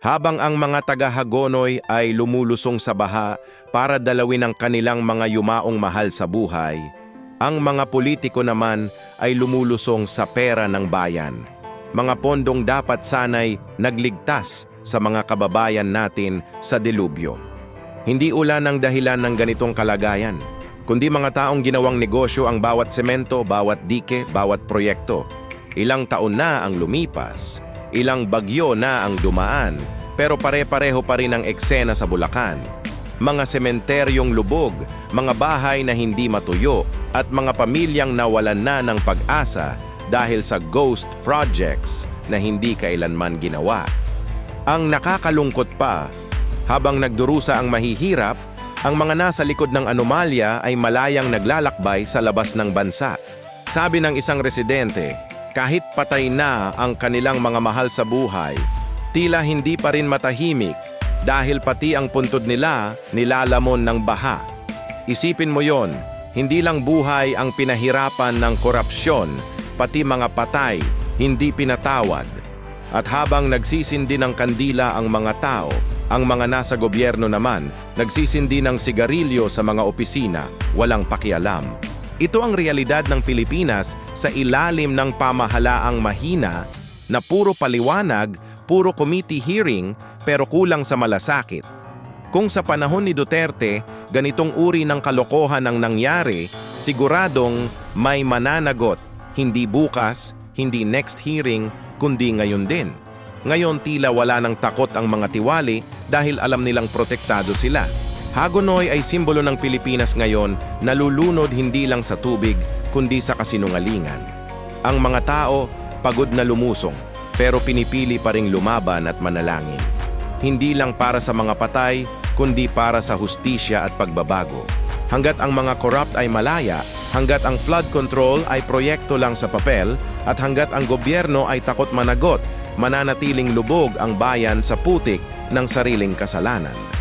Habang ang mga taga-Hagonoy ay lumulusong sa baha para dalawin ang kanilang mga yumaong mahal sa buhay, ang mga politiko naman ay lumulusong sa pera ng bayan. Mga pondong dapat sanay nagligtas sa mga kababayan natin sa delubyo. Hindi ulan ang dahilan ng ganitong kalagayan, kundi mga taong ginawang negosyo ang bawat semento, bawat dike, bawat proyekto. Ilang taon na ang lumipas, ilang bagyo na ang dumaan, pero pare-pareho pa rin ang eksena sa Bulacan. Mga sementeryong lubog, mga bahay na hindi matuyo, at mga pamilyang nawalan na ng pag-asa dahil sa ghost projects na hindi kailanman ginawa. Ang nakakalungkot pa, habang nagdurusa ang mahihirap, ang mga nasa likod ng anomalya ay malayang naglalakbay sa labas ng bansa. Sabi ng isang residente, kahit patay na ang kanilang mga mahal sa buhay, tila hindi pa rin matahimik dahil pati ang puntod nila nilalamon ng baha. Isipin mo yon, hindi lang buhay ang pinahirapan ng korupsyon, pati mga patay, hindi pinatawad. At habang nagsisindi ng kandila ang mga tao, ang mga nasa gobyerno naman, nagsisindi ng sigarilyo sa mga opisina, walang pakialam. Ito ang realidad ng Pilipinas sa ilalim ng pamahalaang mahina na puro paliwanag, puro committee hearing, pero kulang sa malasakit. Kung sa panahon ni Duterte, ganitong uri ng kalokohan ang nangyari, siguradong may mananagot, hindi bukas, hindi next hearing, kundi ngayon din. Ngayon tila wala ng takot ang mga tiwali dahil alam nilang protektado sila. Hagonoy ay simbolo ng Pilipinas ngayon na lulunod hindi lang sa tubig kundi sa kasinungalingan. Ang mga tao pagod na lumusong pero pinipili pa ring lumaban at manalangin. Hindi lang para sa mga patay kundi para sa hustisya at pagbabago. Hanggat ang mga corrupt ay malaya, hanggat ang flood control ay proyekto lang sa papel, at hanggat ang gobyerno ay takot managot, mananatiling lubog ang bayan sa putik ng sariling kasalanan.